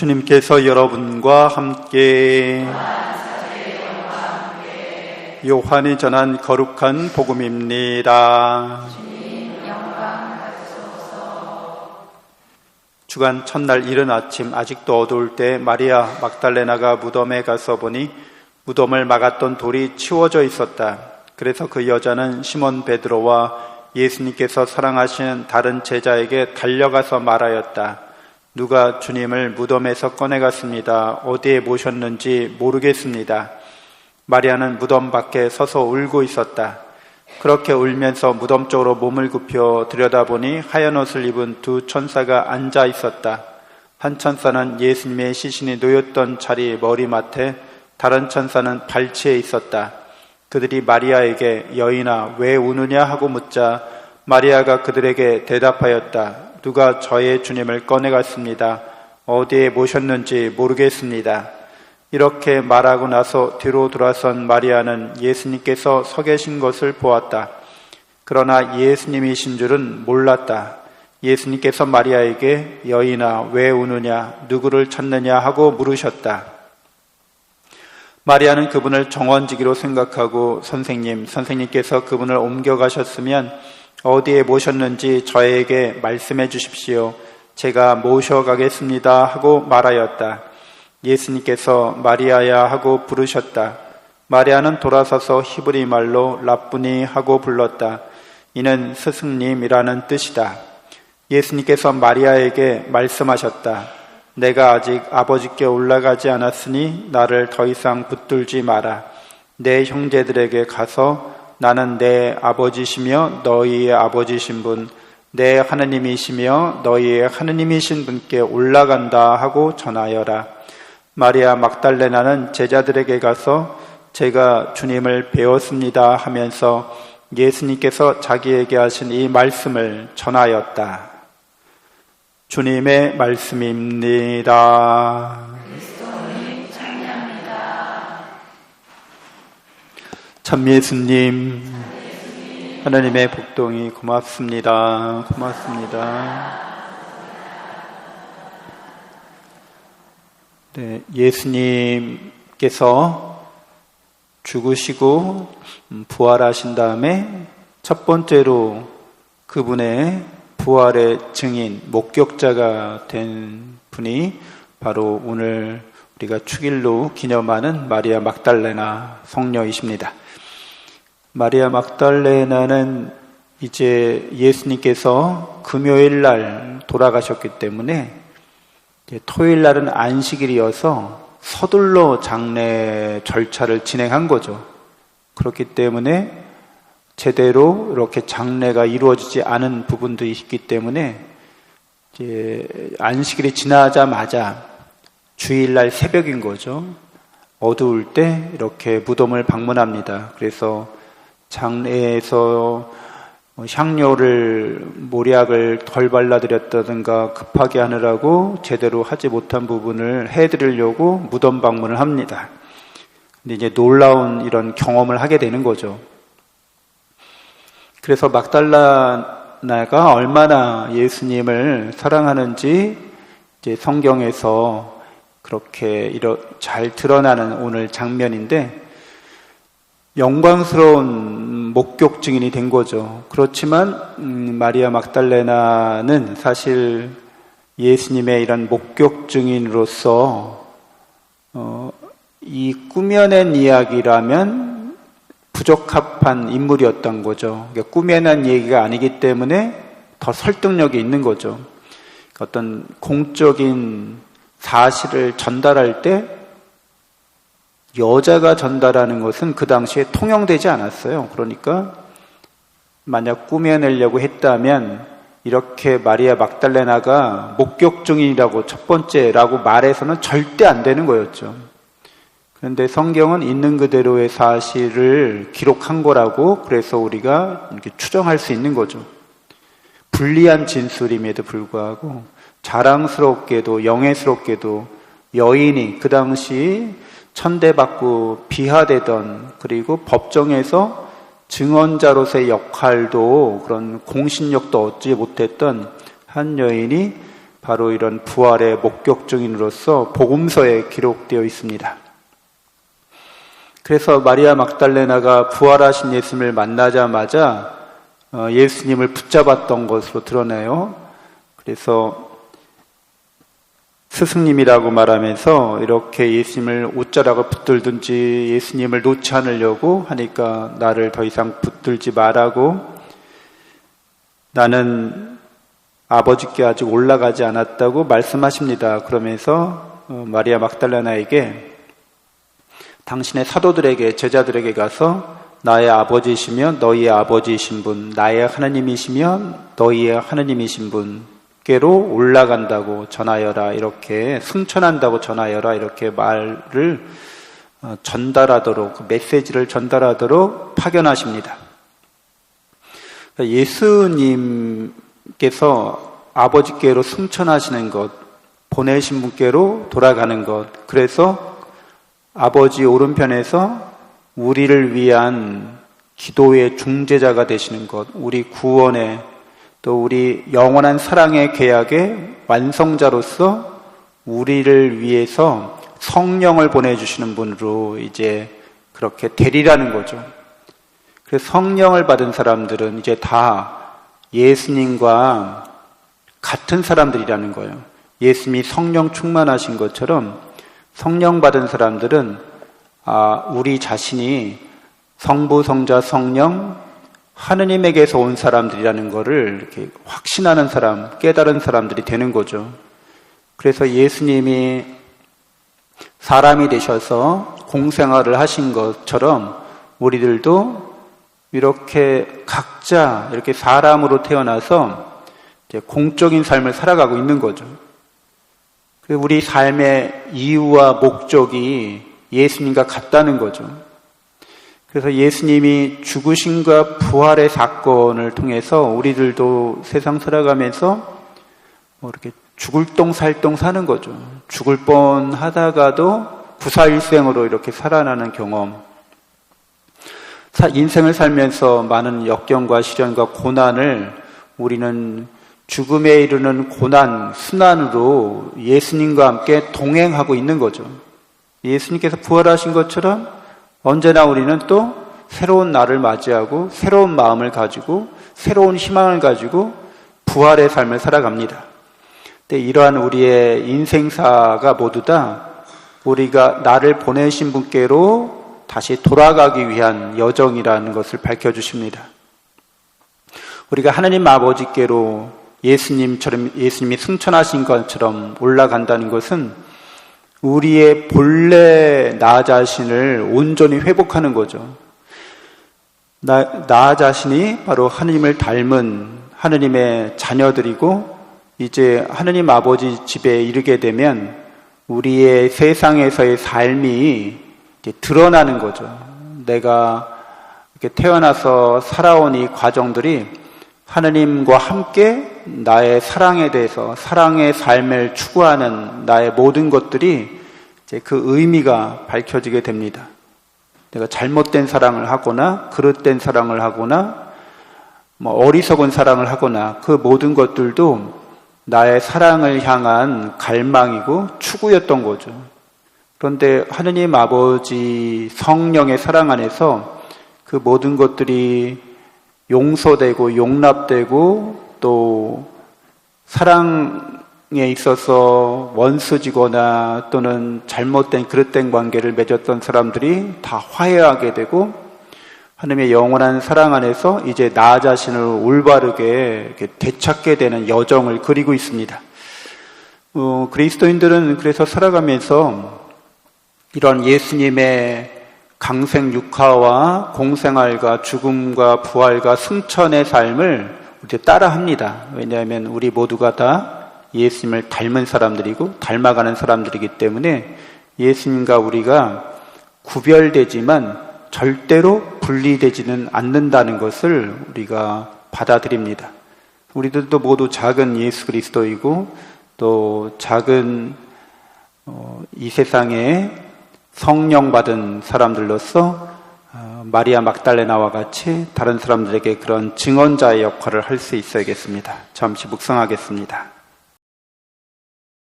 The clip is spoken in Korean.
주님께서 여러분과 함께 요한이 전한 거룩한 복음입니다. 주간 첫날 이른 아침 아직도 어두울 때 마리아 막달레나가 무덤에 가서 보니 무덤을 막았던 돌이 치워져 있었다. 그래서 그 여자는 시몬 베드로와 예수님께서 사랑하시는 다른 제자에게 달려가서 말하였다. 누가 주님을 무덤에서 꺼내갔습니다. 어디에 모셨는지 모르겠습니다. 마리아는 무덤 밖에 서서 울고 있었다. 그렇게 울면서 무덤 쪽으로 몸을 굽혀 들여다보니 하얀 옷을 입은 두 천사가 앉아 있었다. 한 천사는 예수님의 시신이 놓였던 자리 머리맡에 다른 천사는 발치에 있었다. 그들이 마리아에게 여인아 왜 우느냐 하고 묻자 마리아가 그들에게 대답하였다. 누가 저의 주님을 꺼내갔습니다. 어디에 모셨는지 모르겠습니다. 이렇게 말하고 나서 뒤로 돌아선 마리아는 예수님께서 서 계신 것을 보았다. 그러나 예수님이신 줄은 몰랐다. 예수님께서 마리아에게 여인아 왜 우느냐 누구를 찾느냐 하고 물으셨다. 마리아는 그분을 정원지기로 생각하고 선생님, 선생님께서 그분을 옮겨가셨으면 어디에 모셨는지 저에게 말씀해 주십시오. 제가 모셔가겠습니다 하고 말하였다. 예수님께서 마리아야 하고 부르셨다. 마리아는 돌아서서 히브리 말로 라쁘니 하고 불렀다. 이는 스승님이라는 뜻이다. 예수님께서 마리아에게 말씀하셨다. 내가 아직 아버지께 올라가지 않았으니 나를 더 이상 붙들지 마라. 내 형제들에게 가서 나는 내 아버지시며 너희의 아버지신 분, 내 하느님이시며 너희의 하느님이신 분께 올라간다 하고 전하여라. 마리아 막달레나는 제자들에게 가서 제가 주님을 배웠습니다 하면서 예수님께서 자기에게 하신 이 말씀을 전하였다. 주님의 말씀입니다. 참 예수님, 하나님의 복동이 고맙습니다. 고맙습니다. 네, 예수님께서 죽으시고 부활하신 다음에 첫 번째로 그분의 부활의 증인, 목격자가 된 분이 바로 오늘 우리가 축일로 기념하는 마리아 막달레나 성녀이십니다. 마리아 막달레나는 이제 예수님께서 금요일 날 돌아가셨기 때문에 토요일 날은 안식일이어서 서둘러 장례 절차를 진행한 거죠. 그렇기 때문에 제대로 이렇게 장례가 이루어지지 않은 부분도 있기 때문에 이제 안식일이 지나자마자 주일날 새벽인 거죠. 어두울 때 이렇게 무덤을 방문합니다. 그래서 장례에서 향료를 모략을 덜 발라드렸다든가 급하게 하느라고 제대로 하지 못한 부분을 해드리려고 무덤 방문을 합니다. 근데 이제 놀라운 이런 경험을 하게 되는 거죠. 그래서 막달라나가 얼마나 예수님을 사랑하는지 이제 성경에서 그렇게 잘 드러나는 오늘 장면인데 영광스러운 목격 증인이 된 거죠. 그렇지만 음, 마리아 막달레나는 사실 예수님의 이런 목격 증인으로서 어, 이 꾸며낸 이야기라면 부적합한 인물이었던 거죠. 그러니까 꾸며낸 얘기가 아니기 때문에 더 설득력이 있는 거죠. 어떤 공적인 사실을 전달할 때 여자가 전달하는 것은 그 당시에 통용되지 않았어요. 그러니까 만약 꾸며내려고 했다면 이렇게 마리아 막달레나가 목격 중이라고 첫 번째라고 말해서는 절대 안 되는 거였죠. 그런데 성경은 있는 그대로의 사실을 기록한 거라고 그래서 우리가 이렇게 추정할 수 있는 거죠. 불리한 진술임에도 불구하고 자랑스럽게도 영예스럽게도 여인이 그 당시 천대받고 비하되던 그리고 법정에서 증언자로서의 역할도 그런 공신력도 얻지 못했던 한 여인이 바로 이런 부활의 목격 증인으로서 복음서에 기록되어 있습니다. 그래서 마리아 막달레나가 부활하신 예수님을 만나자마자 어, 예수님을 붙잡았던 것으로 드러내요. 그래서 스승님이라고 말하면서 이렇게 예수님을 옷자락을 붙들든지 예수님을 놓지 않으려고 하니까 나를 더 이상 붙들지 말라고 나는 아버지께 아직 올라가지 않았다고 말씀하십니다. 그러면서 어, 마리아 막달라나에게 당신의 사도들에게 제자들에게 가서 나의 아버지이시며 너희의 아버지이신 분, 나의 하나님이시며 너희의 하나님이신 분께로 올라간다고 전하여라 이렇게 승천한다고 전하여라 이렇게 말을 어, 전달하도록 그 메시지를 전달하도록 파견하십니다. 그러니까 예수님께서 아버지께로 승천하시는 것, 보내신 분께로 돌아가는 것, 그래서 아버지 오른편에서 우리를 위한 기도의 중재자가 되시는 것, 우리 구원의 또 우리 영원한 사랑의 계약의 완성자로서 우리를 위해서 성령을 보내주시는 분으로 이제 그렇게 되리라는 거죠. 그래서 성령을 받은 사람들은 이제 다 예수님과 같은 사람들이라는 거예요. 예수님이 성령 충만하신 것처럼 성령 받은 사람들은 아, 우리 자신이 성부, 성자, 성령 하느님에게서 온 사람들이라는 것을 이렇게 확신하는 사람, 깨달은 사람들이 되는 거죠. 그래서 예수님이 사람이 되셔서 공생활을 하신 것처럼 우리들도 이렇게 각자 이렇게 사람으로 태어나서 공적인 삶을 살아가고 있는 거죠. 우리 삶의 이유와 목적이 예수님과 같다는 거죠. 그래서 예수님이 죽으신과 부활의 사건을 통해서 우리들도 세상 살아가면서 뭐 이렇게 죽을 똥 살똥 사는 거죠. 죽을 뻔 하다가도 부사일생으로 이렇게 살아나는 경험. 인생을 살면서 많은 역경과 시련과 고난을 우리는 죽음에 이르는 고난, 순환으로 예수님과 함께 동행하고 있는 거죠. 예수님께서 부활하신 것처럼 언제나 우리는 또 새로운 날을 맞이하고 새로운 마음을 가지고 새로운 희망을 가지고 부활의 삶을 살아갑니다. 근데 이러한 우리의 인생사가 모두 다 우리가 나를 보내신 분께로 다시 돌아가기 위한 여정이라는 것을 밝혀주십니다. 우리가 하나님 아버지께로 예수님처럼, 예수님이 승천하신 것처럼 올라간다는 것은 우리의 본래 나 자신을 온전히 회복하는 거죠. 나, 나 자신이 바로 하느님을 닮은 하느님의 자녀들이고 이제 하느님 아버지 집에 이르게 되면 우리의 세상에서의 삶이 드러나는 거죠. 내가 태어나서 살아온 이 과정들이 하느님과 함께 나의 사랑에 대해서 사랑의 삶을 추구하는 나의 모든 것들이 이제 그 의미가 밝혀지게 됩니다. 내가 잘못된 사랑을 하거나 그릇된 사랑을 하거나 뭐 어리석은 사랑을 하거나 그 모든 것들도 나의 사랑을 향한 갈망이고 추구였던 거죠. 그런데 하느님 아버지 성령의 사랑 안에서 그 모든 것들이 용서되고 용납되고 또 사랑에 있어서 원수지거나 또는 잘못된 그릇된 관계를 맺었던 사람들이 다 화해하게 되고 하나님의 영원한 사랑 안에서 이제 나 자신을 올바르게 되찾게 되는 여정을 그리고 있습니다. 어, 그리스도인들은 그래서 살아가면서 이런 예수님의 강생 육화와 공생활과 죽음과 부활과 승천의 삶을 우리 따라합니다. 왜냐하면 우리 모두가 다 예수님을 닮은 사람들이고 닮아가는 사람들이기 때문에 예수님과 우리가 구별되지만 절대로 분리되지는 않는다는 것을 우리가 받아들입니다. 우리들도 모두 작은 예수 그리스도이고 또 작은 어, 이 세상에 성령 받은 사람들로서 어, 마리아 막달레나와 같이 다른 사람들에게 그런 증언자의 역할을 할 수 있어야겠습니다. 잠시 묵상하겠습니다.